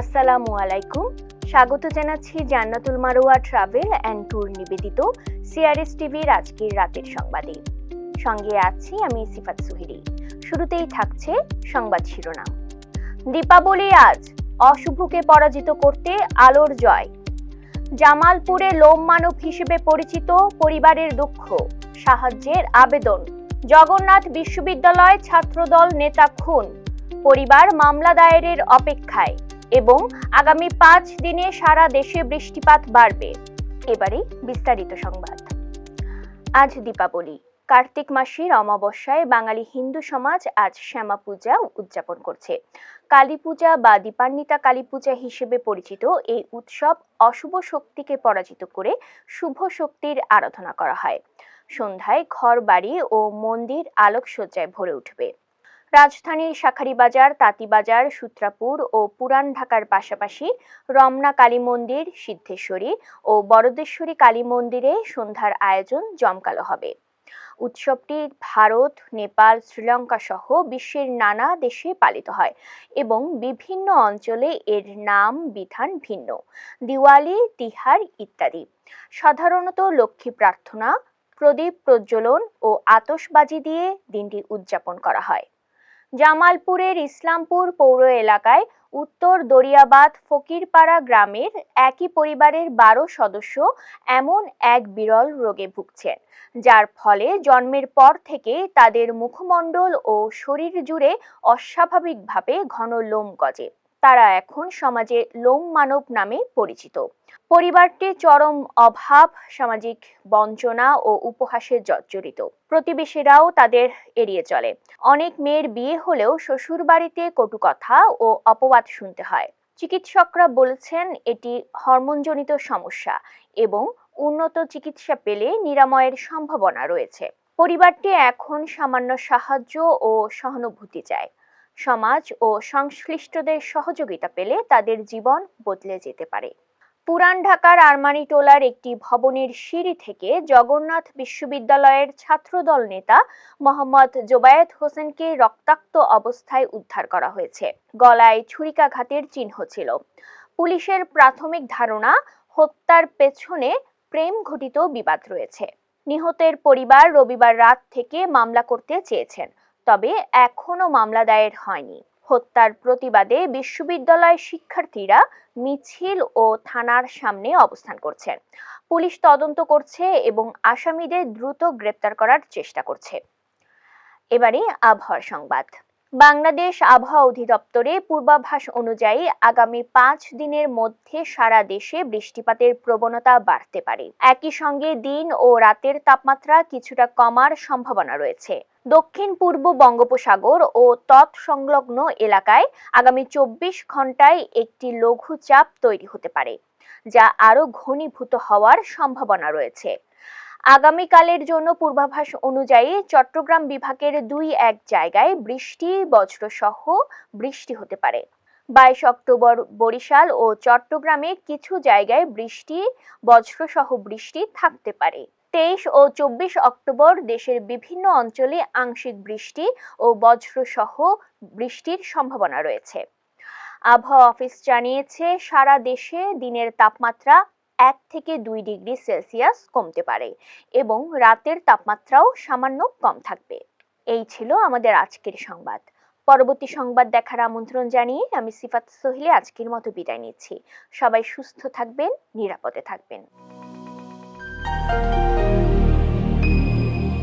আসসালামু আলাইকুম। স্বাগত জানাচ্ছি Jannatul Marwa travel and tour নিবেদিত সিআরএস টিভির আজকের রাতের সংবাদে। সঙ্গে আছি আমি সিফাত সুহিরি। শুরুতেই থাকছে সংবাদ শিরোনাম। দীপাবলি আজ, অশুভকে পরাজিত করতে আলোর জয়। জামালপুরে লোম মানব হিসেবে পরিচিত পরিবারের দুঃখ, সাহায্যের আবেদন। জগন্নাথ বিশ্ববিদ্যালয় ছাত্রদল নেতা খুন, পরিবার মামলা দায়েরের অপেক্ষায়। এবং আগামী পাঁচ দিনে সারা দেশে বৃষ্টিপাত বাড়বে। এবারে বিস্তারিত সংবাদ। আজ দীপাবলি। কার্তিক মাসের অমাবস্যায় বাঙালি হিন্দু সমাজ আজ শ্যামা পূজা উদযাপন করছে। কালী পূজা বা দীপান্বিতা কালী পূজা হিসেবে পরিচিত এই উৎসব অশুভ শক্তিকে পরাজিত করে শুভ শক্তির আরাধনা করা হয়। সন্ধ্যায় ঘর বাড়ি ও মন্দির আলোকসজ্জায় ভরে উঠবে। রাজধানীর শাখারীবাজার, তাঁতিবাজার, সূত্রাপুর ও পুরান ঢাকার পাশাপাশি রমনা কালী মন্দির, সিদ্ধেশ্বরী ও বরদেশ্বরী কালী মন্দিরে সন্ধ্যার আয়োজন জমকালো হবে। উৎসবটি ভারত, নেপাল, শ্রীলঙ্কা সহ বিশ্বের নানা দেশে পালিত হয় এবং বিভিন্ন অঞ্চলে এর নাম, বিধান ভিন্ন। দিওয়ালি, তিহার ইত্যাদি। সাধারণত লক্ষ্মী প্রার্থনা, প্রদীপ প্রজ্বলন ও আতশবাজি দিয়ে দিনটি উদযাপন করা হয়। জামালপুরের ইসলামপুর পৌর এলাকায় উত্তর দরিয়াবাদ ফকিরপাড়া গ্রামের একই পরিবারের বারো সদস্য এমন এক বিরল রোগে ভুগছেন। যার ফলে জন্মের পর থেকে তাদের মুখমণ্ডল ও শরীর জুড়ে অস্বাভাবিকভাবে ঘন লোম গজে। তারা এখন সমাজে লোম মানব নামে পরিচিত। পরিবারটি চরম অভাব, সামাজিক বঞ্চনা ও উপহাসে জর্জরিত। প্রতিবেশীরাও তাদের এড়িয়ে চলে। অনেক মেয়ের বিয়ে হলেও শ্বশুর বাড়িতে কটু কথা ও অপবাদ শুনতে হয়। চিকিৎসকরা বলেছেন এটি হরমোনজনিত সমস্যা এবং উন্নত চিকিৎসা পেলে নিরাময়ের সম্ভাবনা রয়েছে। পরিবারটি এখন সামান্য সাহায্য ও সহানুভূতি চায়। সমাজ ও সংশ্লিষ্টদের সহযোগিতা পেলে তাদের জীবন বদলে যেতে পারে। পুরান ঢাকার আরমানিটোলার একটি ভবনের সিঁড়ি থেকে জগন্নাথ বিশ্ববিদ্যালয়ের ছাত্রদল নেতা মোহাম্মদ জোবায়েত হোসেনকে রক্তাক্ত অবস্থায় উদ্ধার করা হয়েছে। গলায় ছুরিকাঘাতের চিহ্ন ছিল। পুলিশের প্রাথমিক ধারণা, হত্যার পেছনে প্রেম ঘটিত বিবাদ রয়েছে। নিহতের পরিবার রবিবার রাত থেকে মামলা করতে চেয়েছেন। তবে এখনও মামলা দায়ের হয়নি। হত্যার প্রতিবাদে বিশ্ববিদ্যালয় শিক্ষার্থীরা মিছিল ও থানার সামনে অবস্থান করছে পুলিশ তদন্ত করছে এবং আসামিদের দ্রুত গ্রেপ্তার করার চেষ্টা করছে। এবারে আবহাওয়া সংবাদ। বাংলাদেশ আবহাওয়া অধিদপ্তরে পূর্বাভাস অনুযায়ী আগামী পাঁচ দিনের মধ্যে সারা দেশে বৃষ্টিপাতের প্রবণতা বাড়তে পারে। একই সঙ্গে দিন ও রাতের তাপমাত্রা কিছুটা কমার সম্ভাবনা রয়েছে। দক্ষিণ পূর্ব বঙ্গোপসাগর ও তৎসংলগ্ন এলাকায় আগামী চব্বিশ ঘন্টায় একটি লঘুচাপ তৈরি হতে পারে, যা আরও ঘনীভূত হওয়ার সম্ভাবনা রয়েছে। আগামীকালের জন্য পূর্বাভাস অনুযায়ী চট্টগ্রাম বিভাগের দুই এক জায়গায় বৃষ্টি, বজ্রসহ বৃষ্টি হতে পারে। বাইশ অক্টোবর বরিশাল ও চট্টগ্রামে কিছু জায়গায় বৃষ্টি, বজ্রসহ বৃষ্টি থাকতে পারে। তেইশ ও চব্বিশ অক্টোবর দেশের বিভিন্ন অঞ্চলে আংশিক বৃষ্টি ও বজ্রসহ বৃষ্টির সম্ভাবনা রয়েছে। আবহাওয়া অফিস জানিয়েছে, সারা দেশে দিনের তাপমাত্রা এক থেকে দুই ডিগ্রি সেলসিয়াস কমতে পারে এবং রাতের তাপমাত্রাও সামান্য কম থাকবে। এই ছিল আমাদের আজকের সংবাদ। পরবর্তী সংবাদ দেখার আমন্ত্রণ জানিয়ে আমি সিফাত সোহিলে আজকের মতো বিদায় নিচ্ছি। সবাই সুস্থ থাকবেন, নিরাপদে থাকবেন।